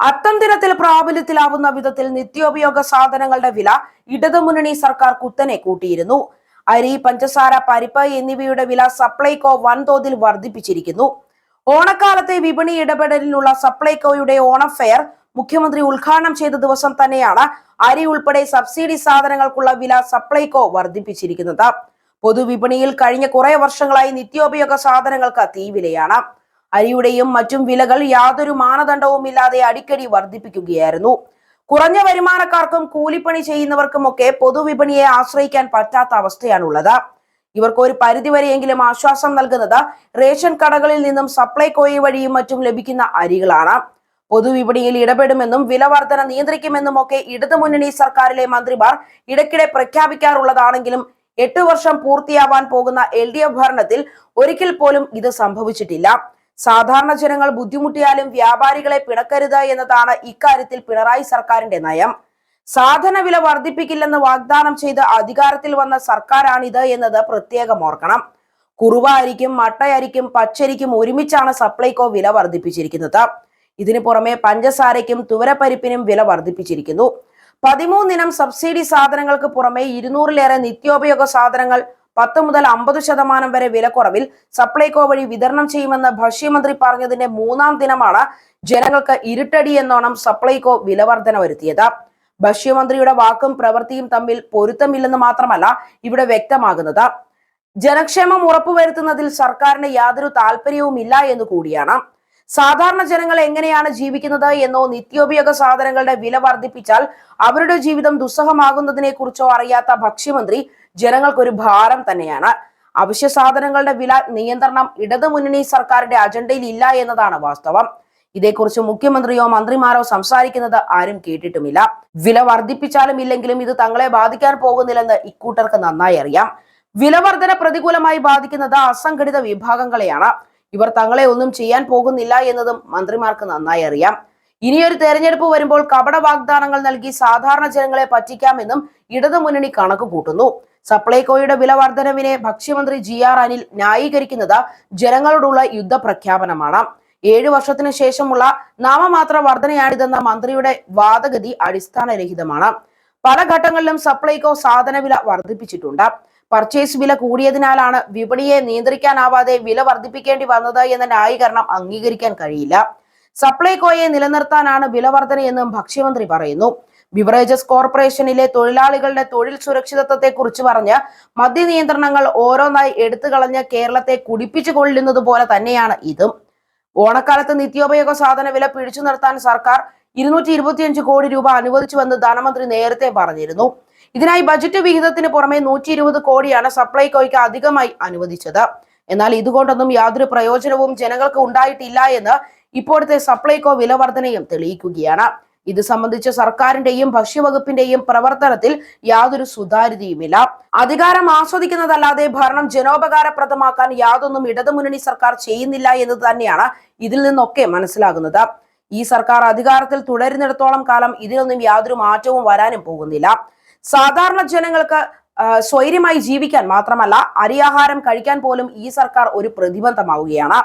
അത്തം ദിനത്തിൽ പ്രാബല്യത്തിലാവുന്ന വിധത്തിൽ നിത്യോപയോഗ സാധനങ്ങളുടെ വില ഇടതുമുന്നണി സർക്കാർ കുത്തനെ കൂട്ടിയിരുന്നു. അരി പഞ്ചസാര പരിപ്പ് എന്നിവയുടെ വില സപ്ലൈകോ വൻതോതിൽ വർദ്ധിപ്പിച്ചിരിക്കുന്നു. ഓണക്കാലത്തെ വിപണി ഇടപെടലിനുള്ള സപ്ലൈകോയുടെ ഓണം ഫെയർ മുഖ്യമന്ത്രി ഉദ്ഘാടനം ചെയ്ത ദിവസം തന്നെയാണ് അരി ഉൾപ്പെടെ സബ്സിഡി സാധനങ്ങൾക്കുള്ള വില സപ്ലൈകോ വർദ്ധിപ്പിച്ചിരിക്കുന്നത്. പൊതുവിപണിയിൽ കഴിഞ്ഞ കുറെ വർഷങ്ങളായി നിത്യോപയോഗ സാധനങ്ങൾക്ക് തീവിലയാണ് അരിയുടെയും മറ്റും വിലകൾ യാതൊരു മാനദണ്ഡവുമില്ലാതെ അടിക്കടി വർദ്ധിപ്പിക്കുകയായിരുന്നു. കുറഞ്ഞ വരുമാനക്കാർക്കും കൂലിപ്പണി ചെയ്യുന്നവർക്കും ഒക്കെ പൊതുവിപണിയെ ആശ്രയിക്കാൻ പറ്റാത്ത അവസ്ഥയാണുള്ളത്. ഇവർക്ക് ഒരു പരിധിവരെയെങ്കിലും ആശ്വാസം നൽകുന്നത് റേഷൻ കടകളിൽ നിന്നും സപ്ലൈകോയി വഴിയും മറ്റും ലഭിക്കുന്ന അരികളാണ്. പൊതുവിപണിയിൽ ഇടപെടുമെന്നും വില വർധന നിയന്ത്രിക്കുമെന്നും ഒക്കെ ഇടതുമുന്നണി സർക്കാരിലെ മന്ത്രിമാർ ഇടയ്ക്കിടെ പ്രഖ്യാപിക്കാറുള്ളതാണെങ്കിലും എട്ടു വർഷം പൂർത്തിയാവാൻ പോകുന്ന എൽ ഭരണത്തിൽ ഒരിക്കൽ പോലും ഇത് സംഭവിച്ചിട്ടില്ല. സാധാരണ ജനങ്ങൾ ബുദ്ധിമുട്ടിയാലും വ്യാപാരികളെ പിണക്കരുത് എന്നതാണ് ഇക്കാര്യത്തിൽ പിണറായി സർക്കാരിന്റെ നയം. സാധന വില വർദ്ധിപ്പിക്കില്ലെന്ന് വാഗ്ദാനം ചെയ്ത് അധികാരത്തിൽ വന്ന സർക്കാരാണിത് എന്നത് പ്രത്യേകം ഓർക്കണം. കുറുവ അരിക്കും മട്ട അരിക്കും പച്ചരിക്കും ഒരുമിച്ചാണ് സപ്ലൈകോ വില വർദ്ധിപ്പിച്ചിരിക്കുന്നത്. ഇതിനു പുറമെ പഞ്ചസാരയ്ക്കും തുവരപ്പരിപ്പിനും വില വർദ്ധിപ്പിച്ചിരിക്കുന്നു. പതിമൂന്നിനം സബ്സിഡി സാധനങ്ങൾക്ക് പുറമെ ഇരുന്നൂറിലേറെ നിത്യോപയോഗ സാധനങ്ങൾ പത്ത് മുതൽ അമ്പത് ശതമാനം വരെ വിലക്കുറവിൽ സപ്ലൈകോ വഴി വിതരണം ചെയ്യുമെന്ന് ഭക്ഷ്യമന്ത്രി പറഞ്ഞതിന്റെ മൂന്നാം ദിനമാണ് ജനങ്ങൾക്ക് ഇരുട്ടടി എന്നോണം സപ്ലൈകോ വിലവർധന വരുത്തിയത്. ഭക്ഷ്യമന്ത്രിയുടെ വാക്കും പ്രവൃത്തിയും തമ്മിൽ പൊരുത്തമില്ലെന്ന് മാത്രമല്ല ഇവിടെ വ്യക്തമാകുന്നത്. ജനക്ഷേമം ഉറപ്പുവരുത്തുന്നതിൽ സർക്കാരിന് യാതൊരു താല്പര്യവുമില്ല എന്ന് കൂടിയാണ്. സാധാരണ ജനങ്ങൾ എങ്ങനെയാണ് ജീവിക്കുന്നത് എന്നോ നിത്യോപയോഗ സാധനങ്ങളുടെ വില വർദ്ധിപ്പിച്ചാൽ അവരുടെ ജീവിതം ദുസ്സഹമാകുന്നതിനെ കുറിച്ചോ അറിയാത്ത ഭക്ഷ്യമന്ത്രി ജനങ്ങൾക്കൊരു ഭാരം തന്നെയാണ്. അവശ്യ സാധനങ്ങളുടെ വില നിയന്ത്രണം ഇടതുമുന്നണി സർക്കാരിന്റെ അജണ്ടയിൽ ഇല്ല എന്നതാണ് വാസ്തവം. ഇതേക്കുറിച്ച് മുഖ്യമന്ത്രിയോ മന്ത്രിമാരോ സംസാരിക്കുന്നത് ആരും കേട്ടിട്ടുമില്ല. വില വർദ്ധിപ്പിച്ചാലും ഇല്ലെങ്കിലും ഇത് തങ്ങളെ ബാധിക്കാൻ പോകുന്നില്ലെന്ന് ഇക്കൂട്ടർക്ക് നന്നായി അറിയാം. വിലവർധന പ്രതികൂലമായി ബാധിക്കുന്നത് അസംഘടിത വിഭാഗങ്ങളെയാണ്. ഇവർ തങ്ങളെ ഒന്നും ചെയ്യാൻ പോകുന്നില്ല എന്നതും മന്ത്രിമാർക്ക് നന്നായി അറിയാം. ഇനിയൊരു തെരഞ്ഞെടുപ്പ് വരുമ്പോൾ കപട വാഗ്ദാനങ്ങൾ നൽകി സാധാരണ ജനങ്ങളെ പറ്റിക്കാമെന്നും ഇടതുമുന്നണി കണക്ക് കൂട്ടുന്നു. സപ്ലൈകോയുടെ വില വർധനവിനെ ഭക്ഷ്യമന്ത്രി ജി ആർ അനിൽ ന്യായീകരിക്കുന്നത് ജനങ്ങളോടുള്ള യുദ്ധപ്രഖ്യാപനമാണ്. ഏഴു വർഷത്തിനു ശേഷമുള്ള നാമമാത്ര വർധനയാണിതെന്ന മന്ത്രിയുടെ വാദഗതി അടിസ്ഥാനരഹിതമാണ്. പല ഘട്ടങ്ങളിലും സപ്ലൈകോ സാധനവില വർദ്ധിപ്പിച്ചിട്ടുണ്ട് പർച്ചേസ് വില കൂടിയതിനാലാണ് വിപണിയെ നിയന്ത്രിക്കാനാവാതെ വില വർദ്ധിപ്പിക്കേണ്ടി വന്നത് എന്ന ന്യായീകരണം അംഗീകരിക്കാൻ കഴിയില്ല. സപ്ലൈകോയെ നിലനിർത്താനാണ് വില വർധനയെന്നും ഭക്ഷ്യമന്ത്രി പറയുന്നു. ബിവറേജസ് കോർപ്പറേഷനിലെ തൊഴിലാളികളുടെ തൊഴിൽ സുരക്ഷിതത്വത്തെ കുറിച്ച് പറഞ്ഞ് മദ്യനിയന്ത്രണങ്ങൾ ഓരോന്നായി എടുത്തു കളഞ്ഞ് കേരളത്തെ കുടിപ്പിച്ചു കൊള്ളുന്നത് പോലെ തന്നെയാണ് ഇതും. ഓണക്കാലത്ത് നിത്യോപയോഗ സാധന വില പിടിച്ചു നിർത്താൻ സർക്കാർ ഇരുന്നൂറ്റി കോടി രൂപ അനുവദിച്ചുവെന്ന് ധനമന്ത്രി നേരത്തെ പറഞ്ഞിരുന്നു. ഇതിനായി ബജറ്റ് വിഹിതത്തിന് പുറമെ നൂറ്റി ഇരുപത് കോടിയാണ് സപ്ലൈകോയ്ക്ക് അധികമായി അനുവദിച്ചത്. എന്നാൽ ഇതുകൊണ്ടൊന്നും യാതൊരു പ്രയോജനവും ജനങ്ങൾക്ക് ഉണ്ടായിട്ടില്ല എന്ന് ഇപ്പോഴത്തെ സപ്ലൈകോ വിലവർധനയും തെളിയിക്കുകയാണ്. ഇത് സംബന്ധിച്ച് സർക്കാരിന്റെയും ഭക്ഷ്യവകുപ്പിന്റെയും പ്രവർത്തനത്തിൽ യാതൊരു സുതാര്യതയുമില്ല. അധികാരം ആസ്വദിക്കുന്നതല്ലാതെ ഭരണം ജനോപകാരപ്രദമാക്കാൻ യാതൊന്നും ഇടതുമുന്നണി സർക്കാർ ചെയ്യുന്നില്ല എന്ന് തന്നെയാണ് ഇതിൽ നിന്നൊക്കെ മനസ്സിലാകുന്നത്. ഈ സർക്കാർ അധികാരത്തിൽ തുടരുന്നിടത്തോളം കാലം ഇതിനൊന്നും യാതൊരു മാറ്റവും വരാനും പോകുന്നില്ല. സാധാരണ ജനങ്ങൾക്ക് സ്വൈര്യമായി ജീവിക്കാൻ മാത്രമല്ല അരിയാഹാരം കഴിക്കാൻ പോലും ഈ സർക്കാർ ഒരു പ്രതിബന്ധമാവുകയാണ്.